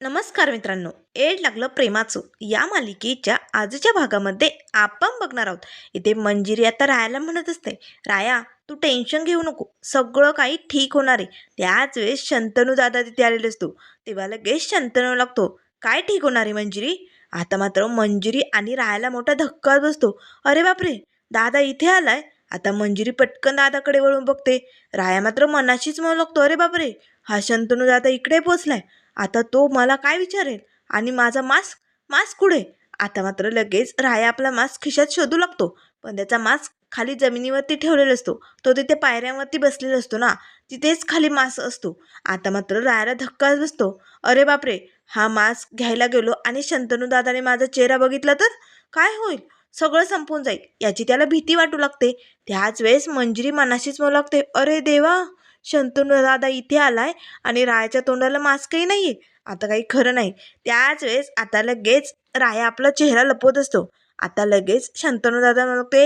नमस्कार मित्रांनो. एड लागलं प्रेमाचं. या मालिकेच्या आजच्या भागामध्ये आपण बघणार आहोत. इथे मंजिरी आता रायाला म्हणत असते राया तू टेन्शन घेऊ नको. सगळं काही ठीक होणार आहे. त्याच वेळेस शंतनू दादा तिथे आलेले असतो. तेव्हा लगेच शंतनू लागतो काय ठीक होणार आहे मंजिरी? आता मात्र मंजिरी आणि रायाला मोठा धक्का बसतो. अरे बापरे दादा इथे आलाय. आता मंजिरी पटकन दादाकडे वळून बघते. राया मात्र मनाशीच म्हणू लागतो अरे बापरे हा शंतनू दादा इकडे पोचलाय. आता तो मला काय विचारेल? आणि माझा मास्क? मास्क कुठे? आता मात्र लगेच राया आपला मास्क खिशात शोधू लागतो. पण त्याचा मास्क खाली जमिनीवरती ठेवलेला असतो. तो तिथे पायऱ्यांवरती बसलेला असतो ना? तिथेच खाली मास्क असतो. आता मात्र रायाला धक्काच बसतो. अरे बापरे! हा मास्क घ्यायला गेलो आणि शंतनू दादाने माझा चेहरा बघितला तर? काय होईल? सगळं संपून जाईल. याची त्याला भीती वाटू लागते. त्याच वेळेस मंजिरी मनाशीच म्हणू लागते अरे देवा! शंतनू दादा इथे आलाय आणि रायाच्या तोंडाला मास्कही नाहीये. आता काही खरं नाही. त्याच वेळेस आता लगेच राया आपला चेहरा लपवत असतो. आता लगेच शंतनू दादा म्हणते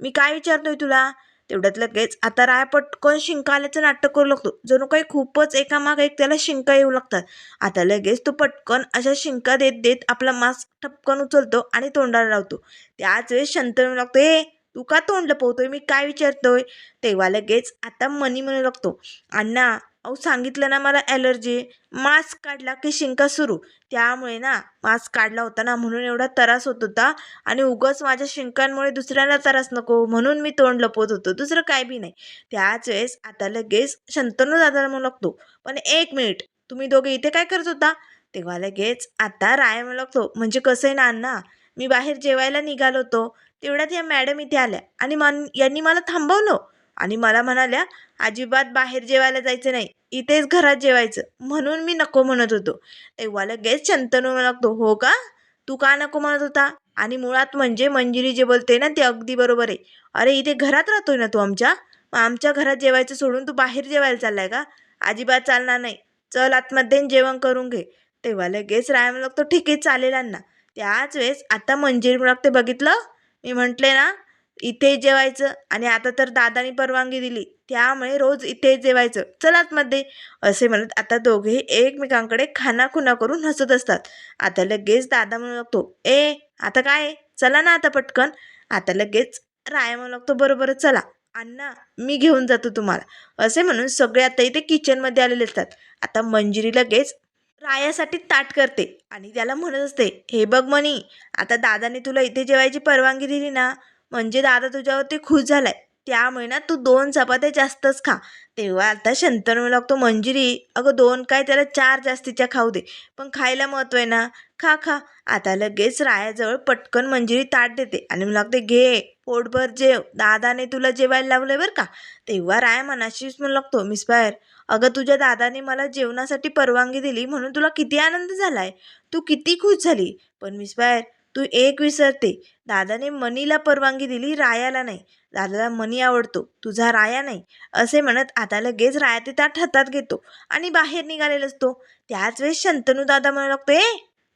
मी काय विचारतोय तुला? तेवढ्यात लगेच आता राया पटकन शिंका आल्याचं नाटक करू लागतो. जणू काही खूपच एकामाग एक त्याला शिंका येऊ लागतात. आता लगेच तो पटकन अशा शिंका देत देत आपला मास्क ठपकन उचलतो आणि तोंडाला लावतो. त्याच वेळेस शंतनू लागतो ए तू का तोंड लपवतोय? मी काय विचारतोय? तेव्हा लगेच आता मनी म्हणू लागतो अण्णा अहो सांगितलं ना मला ॲलर्जी मास्क काढला की शिंका सुरू. त्यामुळे ना मास्क काढला होता ना म्हणून एवढा त्रास होत होता आणि उगच माझ्या शिंकांमुळे दुसऱ्याला त्रास नको म्हणून मी तोंड लपवत होतो दुसरं काय बी नाही. त्याच वेळेस आता लगेच शंतनू दादाला म्हणू लागतो पण एक मिनिट तुम्ही दोघे इथे काय करत होता? तेव्हा लगेच आता राय म्हणू लागतो म्हणजे कसं आहे ना अण्णा मी बाहेर जेवायला निघालो होतो तेवढ्यात या मॅडम इथे आल्या. आणि मन यांनी मला थांबवलं. आणि मला म्हणाल्या अजिबात बाहेर जेवायला जायचं नाही. इथेच घरात जेवायचं. म्हणून मी नको म्हणत होतो. तेव्हा लगेच शंतनू लागतो हो का? तू का नको म्हणत होता? आणि मुळात म्हणजे मंजिरी जे बोलते ना ते अगदी बरोबर आहे. अरे इथे घरात राहतोय ना तू आमच्या? मग आमच्या घरात जेवायचं सोडून तू बाहेर जेवायला चाललाय का? अजिबात चालणार नाही. चल आतमध्ये जेवण करून घे. तेव्हा लगेच राय म्हणतो लागतो. ठीक आहे चालेल अण्णा. त्याच वेळेस आता मंजिरी लागते बघितलं? मी म्हटले ना इथे जेवायचं. आणि आता तर दादानी परवानगी दिली. त्यामुळे रोज इथे जेवायचं. चलात मध्ये. असे म्हणत आता दोघे एकमेकांकडे खानाखुना करून हसत असतात. आता लगेच दादा म्हणू लागतो ए आता काय चला ना आता पटकन. आता लगेच राया म्हणू लागतो बरोबर चला. अण्णा मी घेऊन जातो तुम्हाला. असे म्हणून सगळे आता इथे किचनमध्ये आलेले असतात. आता मंजिरी लगेच रायासाठी ताट करते. आणि त्याला म्हणत असते हे बघ म्हणी आता दादाने तुला इथे जेवायची परवानगी दिली ना म्हणजे दादा तुझ्यावरती खुश झालाय. त्यामुळे ना तू दोन चपात्या जास्तच खा. तेव्हा आता शंतनू लागतो मंजिरी अगं दोन काय त्याला चार जास्तीच्या खाऊ दे. पण खायला महत्त्व आहे ना? खा खा. आता लगेच रायाजवळ पटकन मंजिरी ताट देते आणि मला लागते घे पोटभर जेव. दादाने तुला जेवायला लावलंय बरं का? तेव्हा राया मनाशीच म्हणू लागतो मिस बाहेर अगं तुझ्या दादाने मला जेवणासाठी परवानगी दिली म्हणून तुला किती आनंद झालाय. तू किती खुश झाली. पण मिस बाहेर तू एक विसरते. दादाने मनीला परवानगी दिली रायाला नाही. दादाला मनी आवडतो तुझा राया नाही असे म्हणत आता लगेच राया ते ताट हातात घेतो आणि बाहेर निघालेला असतो. त्याच वेळेस शंतनू दादा म्हणू लागतो ए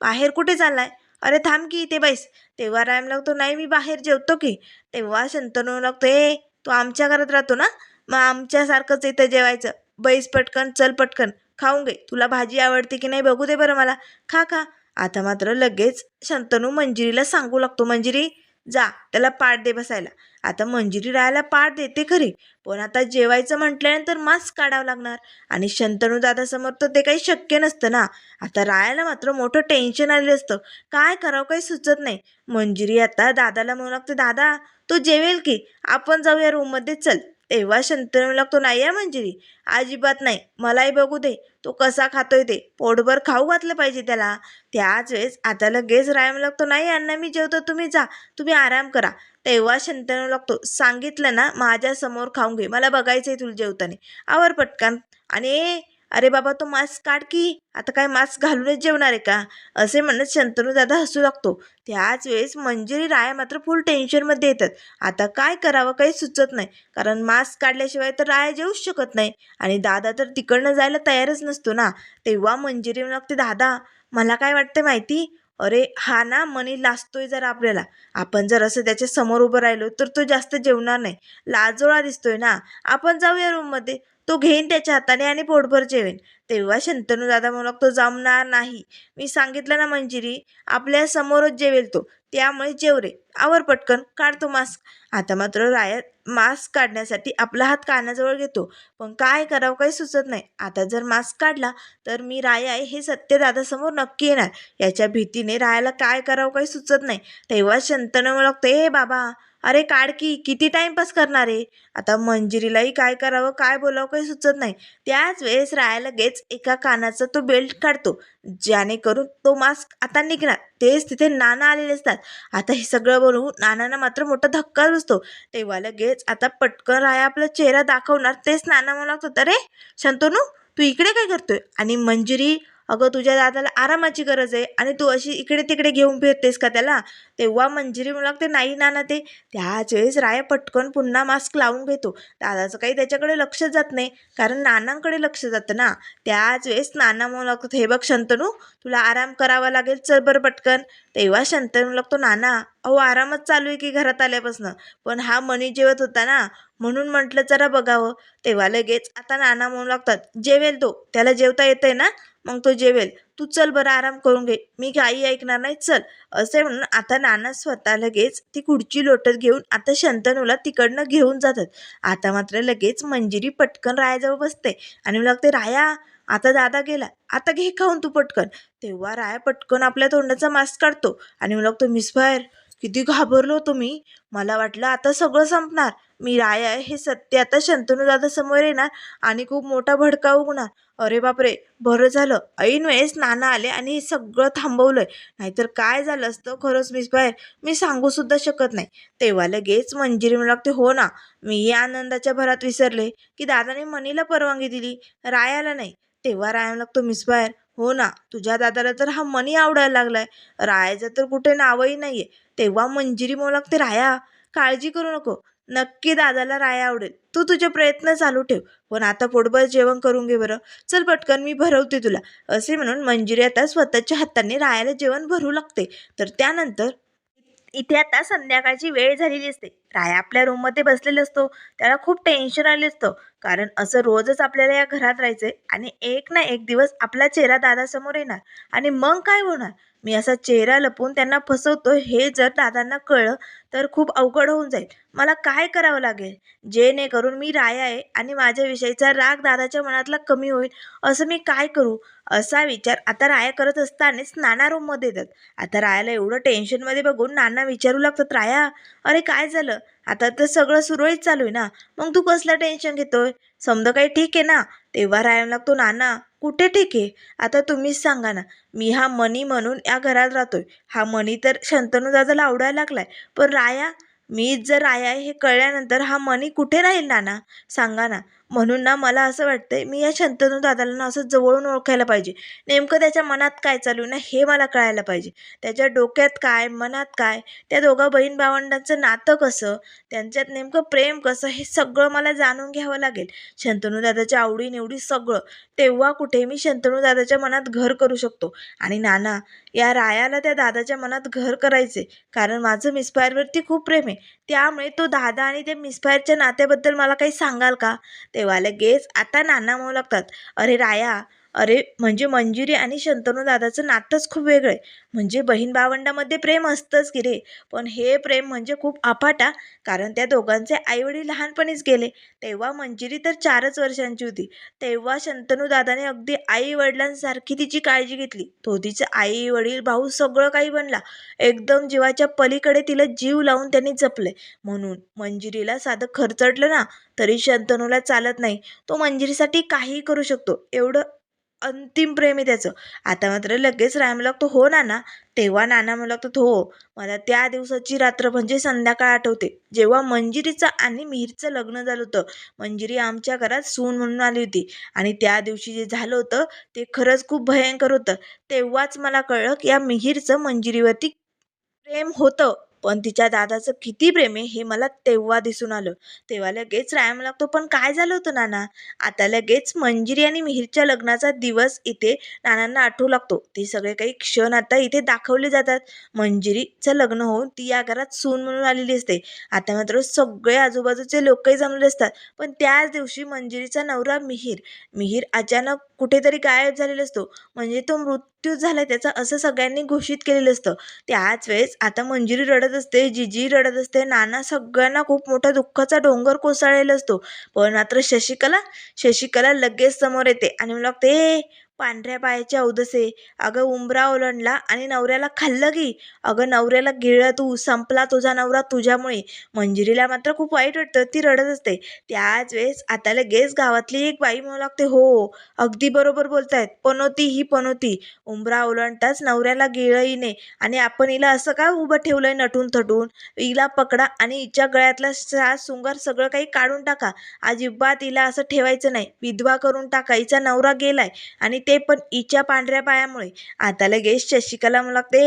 बाहेर कुठे चाललाय? अरे थांब की इथे बैस. तेव्हा रायम लागतो नाही मी बाहेर जेवतो की. तेव्हा शंतनू लागतो ए तू आमच्या घरात राहतो ना? मग आमच्यासारखंच इथं जेवायचं. बैस पटकन चल पटकन. खाऊन घे. तुला भाजी आवडते की नाही बघू दे बरं मला. खा खा. आता मात्र लगेच शंतनू मंजिरीला सांगू लागतो मंजिरी जा त्याला पाठ दे बसायला. आता मंजिरी राहायला पाठ देते खरी पण आता जेवायचं म्हटल्यानंतर मास्क काढावं लागणार. आणि शंतनू दादासमोर तर ते काही शक्य नसतं ना. आता रायाला मात्र मोठं टेन्शन आलेलं असतं. काय करावं काही सुचत नाही. मंजिरी आता दादाला म्हणू लागते दादा तो जेवेल की? आपण जाऊया रूममध्ये चल. तेव्हा शंतनू लागतो नाही आहे मंजिरी. अजिबात नाही. मलाही बघू दे. तो कसा खातोय ते? पोटभर खाऊ घातलं पाहिजे त्याला. त्याच वेळेस आता लगेच रायम लागतो. नाही अण्णा मी जेवतो. तुम्ही जा. तुम्ही आराम करा. तेव्हा शंतनू लागतो. सांगितलं ना माझ्यासमोर खाऊन घे. मला बघायचं आहे तुला जेवताना. आवर पटकन. आणि अरे बाबा तो मास्क काढ की. आता काय मास्क घालूनच जेवणार आहे का? असे म्हणत शंतनू दादा हसू लागतो. त्याच वेळेस मंजिरी राया मात्र फुल टेन्शनमध्ये येतात. आता काय करावं काही सुचत नाही. कारण मास्क काढल्याशिवाय तर राया जेवूच शकत नाही. आणि दादा तर तिकडनं जायला तयारच नसतो ना. तेव्हा मंजिरी लागते दादा मला काय वाटतं माहिती? अरे हा ना मनी लाजतोय जरा आपल्याला. आपण जर असं त्याच्यासमोर उभं राहिलो तर तो जास्त जेवणार नाही. लाजोळा दिसतोय ना. आपण जाऊया रूममध्ये तो घेईन त्याच्या हाताने आणि पोटभर जेवेन. तेव्हा शंतनू दादा म्हणू लागतो जमणार नाही. मी सांगितलं ना मंजिरी आपल्या समोरच जेवेल तो. त्यामुळे जेवरे आवर पटकन काढतो मास्क. आता मात्र राया मास्क काढण्यासाठी आपला हात कानाजवळ घेतो. पण काय करावं काही सुचत नाही. आता जर मास्क काढला तर मी राया आहे हे सत्य दादासमोर नक्की येणार. याच्या भीतीने रायाला काय करावं काही सुचत नाही. तेव्हा शंतनू म्हणू हे बाबा अरे काढ की किती टाइमपास करणार आहे? आता मंजिरीलाही काय करावं काय बोलावं काही सुचत नाही. त्याच वेळेस राया लगेच एका कानाचा तो बेल्ट काढतो. जेणेकरून तो मास्क आता निघणार. तेच तिथे नाना आलेले असतात. आता हे सगळं बोलून नानांना मात्र मोठा धक्का बसतो. तेव्हा लगेच आता पटकन राया आपला चेहरा दाखवणार. तेच नाना म्हणत होतं अरे शंतनू तू इकडे काय करतोय? आणि मंजिरी अगं तुझ्या दादाला आरामाची गरज आहे आणि तू अशी इकडे तिकडे घेऊन फिरतेस का त्याला? तेव्हा मंजिरी म्हणू लागते नाही नाना ते. त्याच वेळेस राया पटकन पुन्हा मास्क लावून घेतो. दादाचं काही त्याच्याकडे लक्ष जात नाही कारण नानांकडे लक्ष जातं ना. त्याच वेळेस नाना म्हणू लागतो हे बघ शंतनू तुला आराम करावा लागेल चल बरं पटकन. तेव्हा शंतनू लागतो नाना अहो आरामच चालू आहे की घरात आल्यापासून. पण हा मनी जेवत होता ना म्हणून म्हटलं जरा बघावं. तेव्हा लगेच आता नाना म्हणू लागतात जेवेल तो त्याला जेवता येतंय ना? मग तो जेवेल. तू चल बरं आराम करून घे. मी काही ऐकणार नाही चल. असे म्हणून आता नाना स्वतः लगेच ती खुर्ची लोटत घेऊन आता शंतनूला तिकडनं घेऊन जातात. आता मात्र लगेच मंजिरी पटकन रायाजवळ बसते आणि मला लागते राया आता दादा गेला. आता घे खाऊन तू पटकन. तेव्हा राया पटकन आपल्या तोंडाचा मास्क काढतो आणि मला लागतो मिस बाहेर किती घाबरलो तुम्ही मला वाटलं आता सगळं संपणार. मी राया आहे हे सत्य. आता शंतनू दादा समोर येणार आणि खूप मोठा भडका उगणार. अरे बापरे बरं झालं. ऐन वेळेस नाना आले आणि हे सगळं थांबवलंय. नाहीतर काय झालं असतं खरंच मिस बाहेर? मी सांगू सुद्धा शकत नाही. तेव्हा लगेच मंजिरी म्हणू लागते हो ना मी या आनंदाच्या भरात विसरले की दादाने मनीला परवानगी दिली. रायाला नाही. तेव्हा राया लागतो मिस बाहेर हो ना तुझ्या दादाला तर हा मनी आवडायला लागलाय. रायाचं तर कुठे नावही नाहीये. तेव्हा मंजिरी म्हणू लागते राया काळजी करू नको. नक्की दादाला राया आवडेल. तू तुझे प्रयत्न चालू ठेव. पण आता पोटभर जेवण करून घे बरं. चल पटकन मी भरवते तुला. असे म्हणून मंजिरी आता स्वतःच्या हाताने रायाला जेवण भरू लागते. तर त्यानंतर इथे आता संध्याकाळची वेळ झालेली असते. राया आपल्या रूममध्ये बसलेला असतो. त्याला खूप टेन्शन आले असतं. कारण असं रोजच आपल्याला या घरात राहायचंय आणि एक ना एक दिवस आपला चेहरा दादासमोर येणार. आणि मग काय होणार? मी असा चेहरा लपवून त्यांना फसवतो हे जर दादांना कळलं तर खूप अवघड होऊन जाईल. मला काय करावं लागेल? जेणेकरून मी राया आहे आणि माझ्याविषयीचा राग दादाच्या मनातला कमी होईल. असं मी काय करू? असा विचार आता राया करत असतानाच नाना रूममध्ये येतात. आता रायाला एवढं टेन्शनमध्ये बघून नाना विचारू लागतात राया अरे काय झालं? आता तर सगळं सुरळीत चालू आहे ना? मग तू कसलं टेन्शन घेतोय? समजा काही ठीक आहे ना? तेव्हा राया लागतो नाना कुठे ठीक आहे? आता तुम्हीच सांगा ना. मी हा मनी म्हणून या घरात राहतोय. हा मनी तर शंतनू दादाला आवडायला लागलाय. पण राया मीच जर राया आहे हे कळल्यानंतर हा मनी कुठे राहील नाना? सांगा ना. म्हणून ना मला असं वाटतंय मी या शंतनू दादाला ना असं जवळून ओळखायला पाहिजे. नेमकं त्याच्या मनात काय चालू ना हे मला कळायला पाहिजे. त्याच्या डोक्यात काय मनात काय त्या दोघा बहीण भावंडांचं नातं कसं त्यांच्यात नेमकं प्रेम कसं हे सगळं मला जाणून घ्यावं लागेल. शंतनू दादाच्या आवडीनिवडी सगळं तेव्हा कुठे मी शंतनू दादाच्या मनात घर करू शकतो. आणि नाना या रायाला त्या दादाच्या मनात घर करायचे कारण माझं मिसफायरवरती खूप प्रेम आहे. त्यामुळे तो दादा आणि त्या मिसफायरच्या नात्याबद्दल मला काही सांगाल का? ते तेव्हा गेस आता नाना म्हणू लागतात अरे राया अरे म्हणजे मंजिरी आणि शंतनू दादाचं नातंच खूप वेगळं आहे. म्हणजे बहीण भावंडामध्ये प्रेम असतंच की रे. पण हे प्रेम म्हणजे खूप अफाटा कारण त्या दोघांचे आईवडील लहानपणीच गेले. तेव्हा मंजिरी तर चारच वर्षांची होती. तेव्हा शंतनू दादाने अगदी आई वडिलांसारखी तिची काळजी घेतली. तो तिचं आई वडील भाऊ सगळं काही बनला. एकदम जीवाच्या पलीकडे तिला जीव लावून त्यांनी जपले म्हणून मंजिरीला साधं खर्चटलं ना तरी शंतनूला चालत नाही. तो मंजिरीसाठी काहीही करू शकतो. एवढं अंतिम प्रेम आहे त्याचं. आता मात्र लगेच राहायला लागतो हो नाना. तेव्हा नाना म्हणू लागतात हो. मला त्या दिवसाची रात्र म्हणजे संध्याकाळ आठवते. जेव्हा मंजिरीचं आणि मिहीरचं लग्न झालं होतं. मंजिरी आमच्या घरात सून म्हणून आली होती. आणि त्या दिवशी जे झालं होतं ते खरंच खूप भयंकर होतं. तेव्हाच मला कळलं की या मिहीरचं मंजिरीवरती प्रेम होतं. पण तिच्या दादाचं किती प्रेम आहे हे मला तेव्हा दिसून आलं. तेव्हा लगेच रायम लागतो. पण काय झालं होतं नाना? आता लगेच मंजिरी आणि मिहीरच्या लग्नाचा दिवस इथे नानांना आठवू लागतो. ते सगळे काही क्षण आता इथे दाखवले जातात. मंजिरीचं लग्न होऊन ती या घरात सून म्हणून आलेली असते. आता मात्र सगळे आजूबाजूचे लोकही जमले असतात. पण त्याच दिवशी मंजिरीचा नवरा मिहीर. मिहीर अचानक कुठेतरी गायब झालेला असतो. म्हणजे तो मृत मृत्यू झाला त्याचा असं सगळ्यांनी घोषित केलेलं असतं. त्याच वेळेस आता मंजिरी रडत असते जिजी रडत असते नाना सगळ्यांना खूप मोठा दुःखाचा डोंगर कोसळलेला असतो. पण मात्र शशिकला शशिकला लगेच समोर येते आणि मला ते पांढऱ्या पायाच्या औदसे. अगं उंबरा ओलांडला आणि नवऱ्याला खाल्लं की. अगं नवऱ्याला गिळलं तू संपला तुझा नवरा तुझ्यामुळे. मंजिरीला मात्र खूप वाईट वाटतं ती रडत असते. त्याच वेळेस आता लगेच गावातली एक बाई म्हणू लागते हो अगदी बरोबर बोलतायत पनोती ही पनोती. उंबरा ओलांडताच नवऱ्याला गिळलं हिने आणि आपण हिला असं का उभं ठेवलंय नटून थटून? हिला पकडा आणि हिच्या गळ्यातला सास सुंगार सगळं काही काढून टाका. अजिबात हिला असं ठेवायचं नाही. विधवा करून टाका हिचा नवरा गेलाय आणि ते पण हिच्या पांढऱ्या पायामुळे. आता लगेच शशिकला मला लागते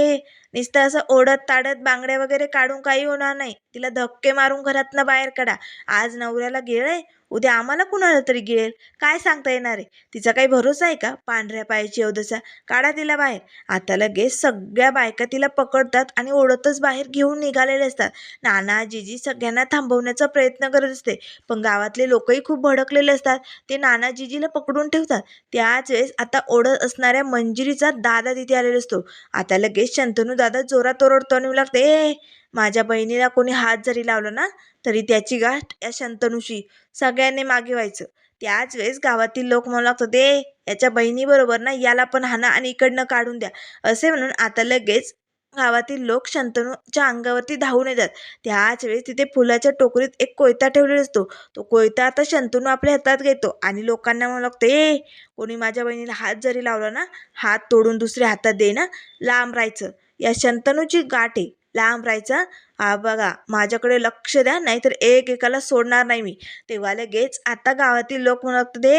नुसतं असं ओढत ताडत बांगड्या वगैरे काढून काही होणार नाही. तिला धक्के मारून घरातनं बाहेर काढा. आज नवऱ्याला गिळय उद्या आम्हाला कुणाला तरी गिळेल? काय सांगता येणार आहे? तिचा काही भरोसा आहे का? पांढऱ्या पायाची अवधसा काढा तिला बाहेर. आता लगेच सगळ्या बायका तिला पकडतात आणि ओढतच बाहेर घेऊन निघालेले असतात. नाना जिजी सगळ्यांना थांबवण्याचा प्रयत्न करत असते. पण गावातले लोकही खूप भडकलेले असतात. ते नाना जीजीला पकडून ठेवतात. त्याच वेळेस आता ओढत असणाऱ्या मंजिरीचा दादा तिथे आलेला असतो. आता लगेच शंतनू दादा जोरात ओरडतो आणि लागते ए माझ्या बहिणीला कोणी हात जरी लावला ना तरी त्याची गाठ या शंतनूशी सगळ्यांनी मागे व्हायचं. त्याच वेळेस गावातील लोक म्हणू लागतात ए याच्या बहिणीबरोबर ना याला पण हाना आणि इकडनं काढून द्या. असे म्हणून आता लगेच गावातील लोक शंतनूच्या अंगावरती धावून येतात. त्याच वेळेस तिथे फुलाच्या टोकरीत एक कोयता ठेवलेला असतो. तो कोयता आता शंतनू आपल्या हातात घेतो आणि लोकांना म्हणू लागतो ए कोणी माझ्या बहिणीला हात जरी लावला ना हात तोडून दुसऱ्या हातात दे ना लांब राहायचं. या शंतनूची गाठ आहे. लांब राहायचा. हा बघा माझ्याकडे लक्ष द्या नाहीतर एक एकाला सोडणार नाही मी. तेव्हा लगेच आता गावातील लोक म्हणत दे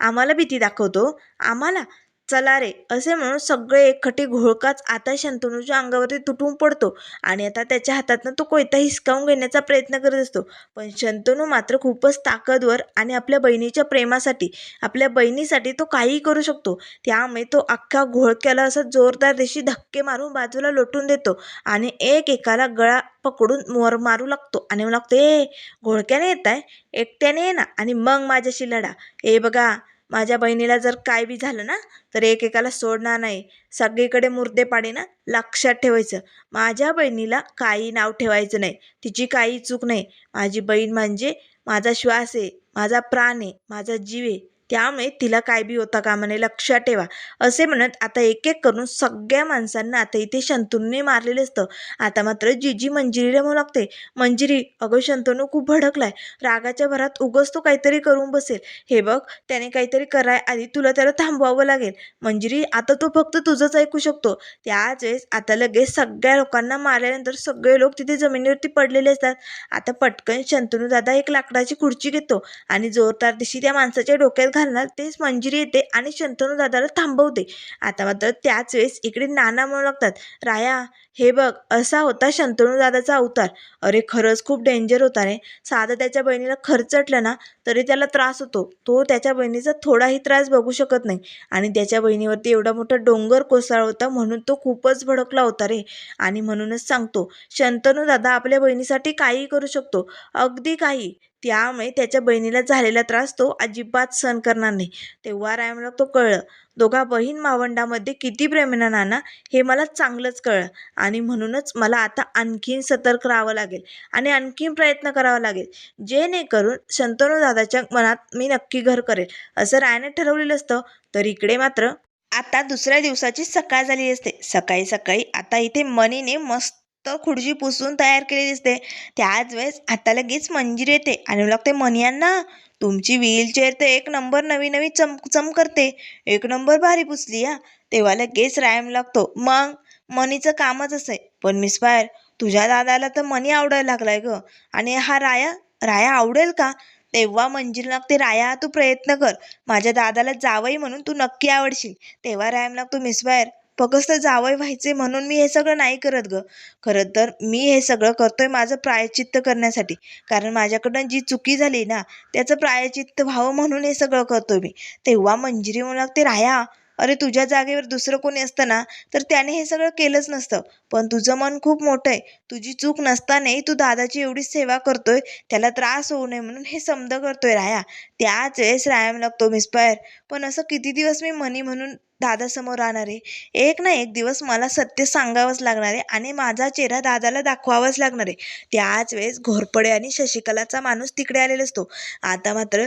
आम्हाला भीती दाखवतो. आम्हाला चला रे असे म्हणून सगळे एकखटी घोळकाच आता शंतनूच्या अंगावरती तुटून पडतो आणि आता त्याच्या हातातनं तो कोयता हिसकावून घेण्याचा प्रयत्न करत असतो. पण शंतनू मात्र खूपच ताकदवर आणि आपल्या बहिणीच्या प्रेमासाठी आपल्या बहिणीसाठी तो काहीही करू शकतो. त्यामुळे तो अख्ख्या घोळक्याला असं जोरदार देशी धक्के मारून बाजूला लोटून देतो आणि एक एकाला गळा पकडून मोर मारू लागतो आणि म्हणू लागतो ए घोळक्याने येत आहे एकट्याने ये ना आणि मग माझ्याशी लढा. ए बघा माझ्या बहिणीला जर काय बी झालं ना तर एकेकाला सोडणार नाही. सगळीकडे मुर्दे पाडी ना लक्षात ठेवायचं. माझ्या बहिणीला काही नाव ठेवायचं नाही. तिची काही चूक नाही. माझी बहीण म्हणजे माझा श्वास आहे माझा प्राण आहे माझा जीव आहे. त्यामुळे तिला काय बी होता कामा नये लक्षात ठेवा. असे म्हणत आता एक एक करून सगळ्या माणसांना आता इथे शंतनूने मारलेलं असतं. आता मात्र जीजी मंजिरीला म्हणू लागते मंजिरी अगं शंतनू खूप भडकलाय. रागाच्या भरात उगस तो काहीतरी करून बसेल. हे बघ त्याने काहीतरी कराय आधी तुला त्याला थांबवावं लागेल. मंजिरी आता तो फक्त तुझंच ऐकू शकतो. त्याच वेळेस आता लगेच सगळ्या लोकांना मारल्यानंतर सगळे लोक तिथे जमिनीवरती पडलेले असतात. आता पटकन शंतनू दादा एक लाकडाची खुर्ची घेतो आणि जोरदार दिशी त्या माणसाच्या डोक्यात घालणार तेच मंजिरी येते आणि शंतनू दादाला थांबवते. आता मात्र त्याच वेळेस इकडे नाना म्हणू लागतात राया हे बघ असा होता शंतनू दादाचा अवतार. अरे खरंच खूप डेंजर होता रे. साधं त्याच्या बहिणीला खर्चटलं ना तरी त्याला त्रास होतो. तो त्याच्या बहिणीचा थोडाही त्रास बघू शकत नाही. आणि त्याच्या बहिणीवरती एवढा मोठा डोंगर कोसळ होता म्हणून तो खूपच भडकला होता रे. आणि म्हणूनच सांगतो शंतनू दादा आपल्या बहिणीसाठी काहीही करू शकतो. अगदी काही. त्यामुळे त्याच्या बहिणीला झालेला त्रास तो अजिबात सहन करणार नाही. तेव्हा रायमला तो कळलं दोघा बहीण मावंडामध्ये किती प्रेम आहे ना नाना? हे मला चांगलंच कळलं आणि म्हणूनच मला आता आणखीन सतर्क राहावं लागेल आणि आणखीन प्रयत्न करावा लागेल. जेणेकरून शंतनू दादाच्या मनात मी नक्की घर करेल. असं रायने ठरवलेलं असतं. तर इकडे मात्र आता दुसऱ्या दिवसाची सकाळ झाली असते. सकाळी सकाळी आता इथे मनीने मस्त खुर्ची पुसून तयार केलेली दिसते. त्याच वेळेस आता लगेच मंजिरी येते. आणि लागते मनियांना तुमची व्हीलचेअर तर एक नंबर नवी नवी चमचम चम करते. एक नंबर भारी पुसली हा. तेव्हा लगेच रायम लागतो. मग मनीचं कामच असं आहे. पण मिस फायर तुझ्या दादाला तर मनी आवडायला लागलाय ग. आणि हा राया राया आवडेल का? तेव्हा मंजिरी लागते राया तू प्रयत्न कर. माझ्या दादाला जावई म्हणून तू नक्की आवडशील. तेव्हा रायम लागतो मिस फायर फक्त जावई व्हायचे म्हणून मी हे सगळं नाही करत ग. खरं तर मी हे सगळं करतोय माझं प्रायचित्त करण्यासाठी. कारण माझ्याकडनं जी चुकी झाली ना त्याचं प्रायचित्त व्हावं म्हणून हे सगळं करतोय मी. तेव्हा मंजिरी म्हणू लागते राया अरे तुझ्या जागेवर दुसरं कोणी असतं ना तर त्याने हे सगळं केलंच नसतं. पण तुझं मन खूप मोठं आहे. तुझी चूक नसतानाही तू दादाची एवढी सेवा करतोय त्याला त्रास होऊ नये म्हणून हे समद करतोय राया त्याच वेळेस रायम लागतो मिस्पायर पण असं किती दिवस मी मनी म्हणून दादासमोर राहणार. आहे एक ना एक दिवस मला सत्य सांगावंच लागणार आहे आणि माझा चेहरा दादाला दाखवावाच लागणार. आहे त्याच वेळेस घोरपडे आणि शशिकलाचा माणूस तिकडे आलेला असतो. आता मात्र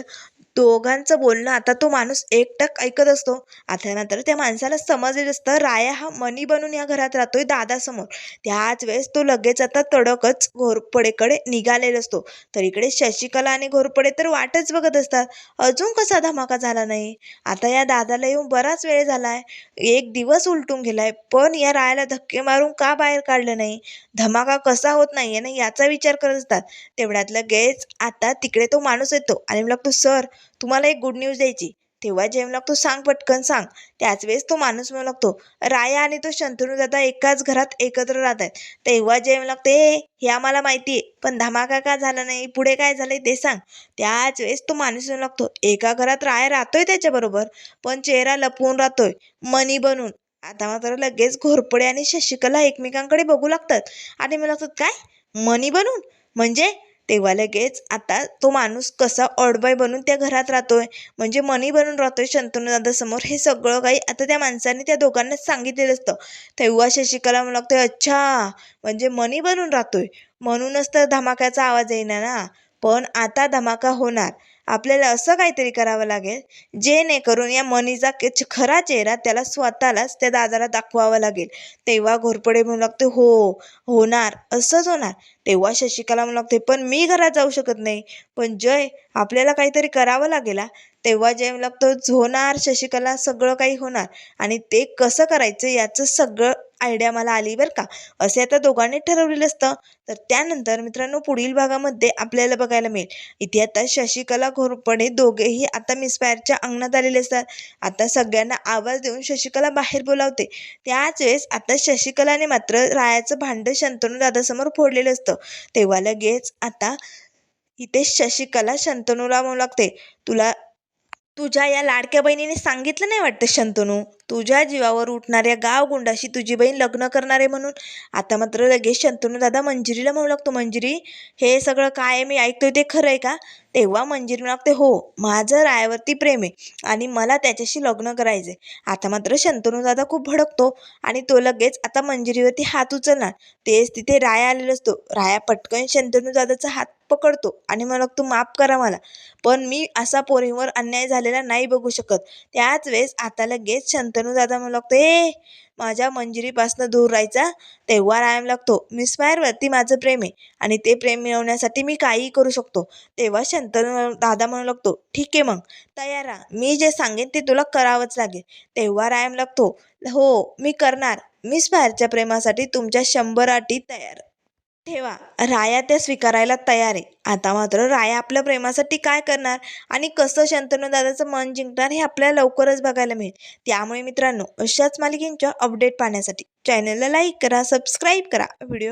दोघांचं बोलणं आता तो माणूस एकटक ऐकत असतो. आता नंतर त्या माणसाला समजलेलं असतं राया हा मनी बनून या घरात राहतोय दादासमोर. त्याच वेळेस तो लगेच आता तडकच घोरपडेकडे निघालेला असतो. तर इकडे शशिकला आणि घोरपडे तर वाटच बघत असतात. अजून कसा धमाका झाला नाही? आता या दादाला येऊन बराच वेळ झालाय. एक दिवस उलटून गेलाय पण या रायाला धक्के मारून का बाहेर काढलं नाही? धमाका कसा होत नाहीये ना याचा विचार करत असतात. तेवढ्यात लगेच आता तिकडे तो माणूस येतो आणि मग तो सर तुम्हाला एक गुड न्यूज द्यायची. तेव्हा जेम लागतो सांग पटकन सांग. त्याच वेळेस तो माणूस म्हणू लागतो राया आणि तो शंतनू दादा एकाच घरात एकत्र राहत आहेत तेव्हा जेम लागते हे आम्हाला माहिती आहे पण धमाका का झाला नाही? पुढे काय झालंय ते सांग. त्याच वेळेस तो माणूस म्हणू लागतो एका घरात राया राहतोय त्याच्याबरोबर पण चेहरा लपवून राहतोय मनी बनून. आता मात्र लगेच घोरपडे आणि शशिकला एकमेकांकडे बघू लागतात. आणि मला लागतात काय? मनी बनून? म्हणजे तेव्हा लगेच आता तो माणूस कसा ऑडबाय बनून त्या घरात राहतोय म्हणजे मनी बनून राहतोय शंतनू दादासमोर हे सगळं काही आता त्या माणसाने त्या दोघांनाच सांगितलेलं असतं. तेव्हा शशिकला म्हणू लागतोय अच्छा म्हणजे मनी बनून राहतोय. म्हणूनच तर धमाक्याचा आवाज येईना ना. पण आता धमाका होणार. आपल्याला असं काहीतरी करावं लागेल जेणेकरून या मनीचा खरा चेहरा त्याला स्वतःलाच त्या दादाला दाखवावा लागेल. तेव्हा घोरपडे म्हणू लागते हो होणार असंच होणार. तेव्हा शशिकला म्हणू लागते पण मी घरात जाऊ शकत नाही. पण जय आपल्याला काहीतरी करावं लागेल तेव्हा जेम लागतो झोणार शशिकला सगळं काही होणार आणि ते कसं करायचं याचं सगळं आयडिया मला आली बरं का. असे आता दोघांनी ठरवलेलं असतं. तर त्यानंतर मित्रांनो पुढील भागामध्ये आपल्याला बघायला मिळेल. इथे आता शशिकला घोरपणे दोघेही आता मिसफायरच्या अंगणात आलेले असतात. आता सगळ्यांना आवाज देऊन शशिकला बाहेर बोलावते. त्याच वेळेस आता शशिकलाने मात्र रायाचं भांडं शंतनू दादासमोर फोडलेलं असतं. तेव्हा लगेच आता इथे शशिकला शंतनूला म्हणू लागते तुला तुझ्या या लाडक्या बहिणीने सांगितलं नाही वाटतं शंतनू? तुझ्या जीवावर उठणाऱ्या गावगुंडाशी तुझी बहीण लग्न करणार आहे म्हणून. आता मात्र लगेच शंतनू दादा मंजिरीला म्हणू लागतो मंजिरी हे सगळं काय मी ऐकतोय ते खरं आहे का? तेव्हा मंजिरी म्हणू लागते हो माझं रायावरती प्रेम आहे आणि मला त्याच्याशी लग्न करायचं आहे आता मात्र शंतनू दादा खूप भडकतो आणि तो लगेच आता मंजिरीवरती हात उचलणार. तेच तिथे राया आलेला असतो. राया पटकन शंतनू दादाचा हात पकडतो आणि मला तू माफ करा मला पण मी असा पोरींवर अन्याय झालेला नाही बघू शकत. त्याच वेळेस आता लगेच शंतनू दादा म्हणू लागतो ए माझ्या मंजिरीपासनं दूर राहायचा. तेव्हा रायाम लागतो मिसफायरवरती माझं प्रेम आहे आणि ते प्रेम मिळवण्यासाठी मी काहीही करू शकतो. तेव्हा शंतनू दादा म्हणू लागतो ठीक आहे मग तयार राहा. मी जे सांगेन ते तुला करावंच लागेल. तेव्हा रायाम लागतो हो मी करणार. मिसफायरच्या प्रेमासाठी तुमच्या शंभर अटी तयार. ठेवा. राया त्या स्वीकारायला तयार आहे. आता मात्र राया आपल्या प्रेमासाठी काय करणार आणि कसं शंतनू दादाचं मन जिंकणार हे आपल्याला लवकरच बघायला मिळेल. त्यामुळे मित्रांनो अशाच मालिकेंच्या अपडेट पाहण्यासाठी चॅनलला लाईक करा सबस्क्राईब करा. व्हिडिओ